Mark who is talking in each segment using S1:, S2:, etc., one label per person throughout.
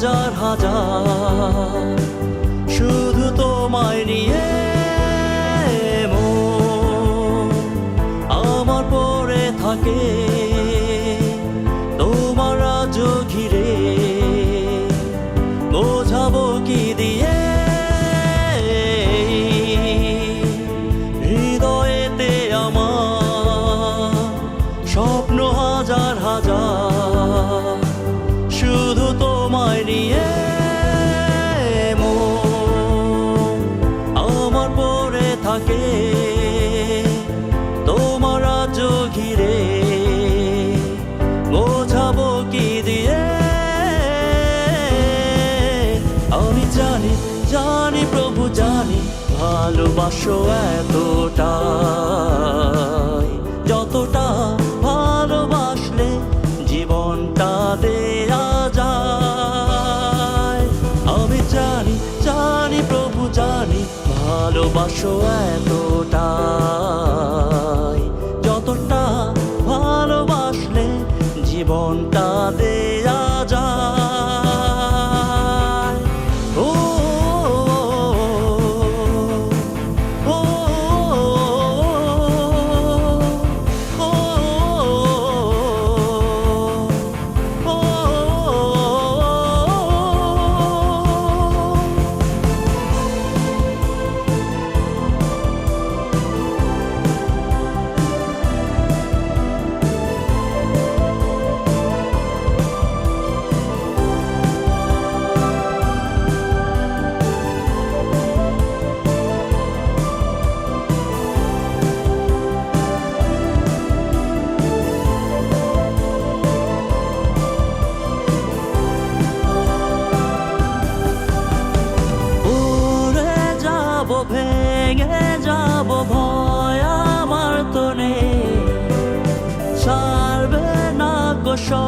S1: হাজার হাজার। শুধু তোমায় নিয়ে আমার পরে থাকে। তোমার রাজ ঘিরে বোঝাবো কি দিয়ে? হৃদয়েতে আমার স্বপ্ন হাজার হাজার। ভালোবাসো এতটা যতটা ভালোবাসলে জীবনটা দেয়া যায়। আমি জানি জানি প্রভু জানি ভালোবাসো এতটাই।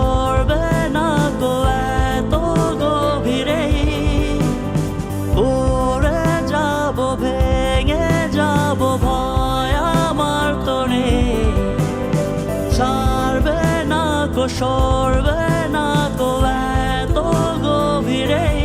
S1: সরবে না উড়ে যাব ভেঙে যাব ভয় আমার তো সরবে না গো এত গভীরে?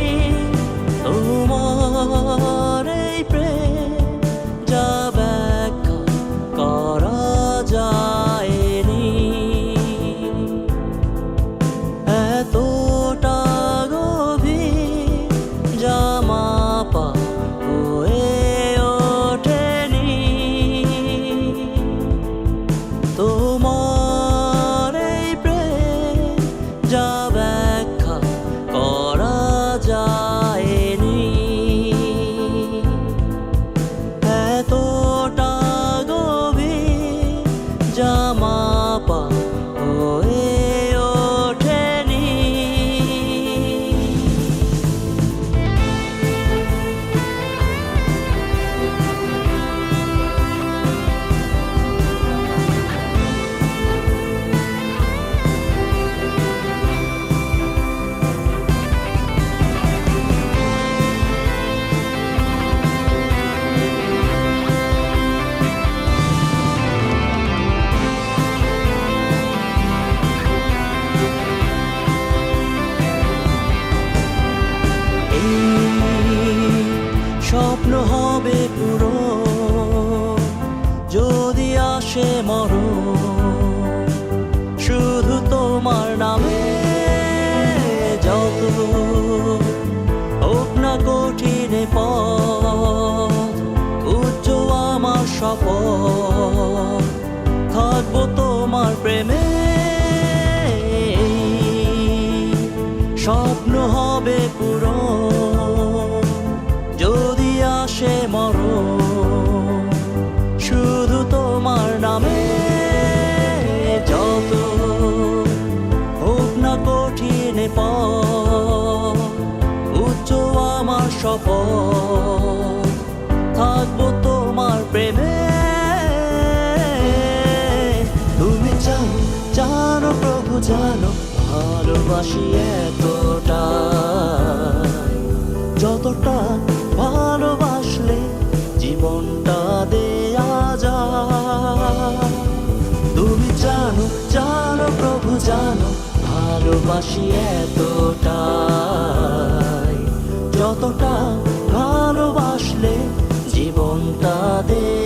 S1: প্রেমে। স্বপ্ন হবে পুরো যদি আসে মর শুধু তোমার নামে যত হোক না কঠিন পথ, উচ্চ আমার শপথ। জানো, ভালোবাসি এতটা। যতটা ভালোবাসলে জীবনটা দেয়া যা তুমি জানো জানো, প্রভু জানো, ভালোবাসি এতটা যতটা ভালোবাসলে জীবনটা দেয়া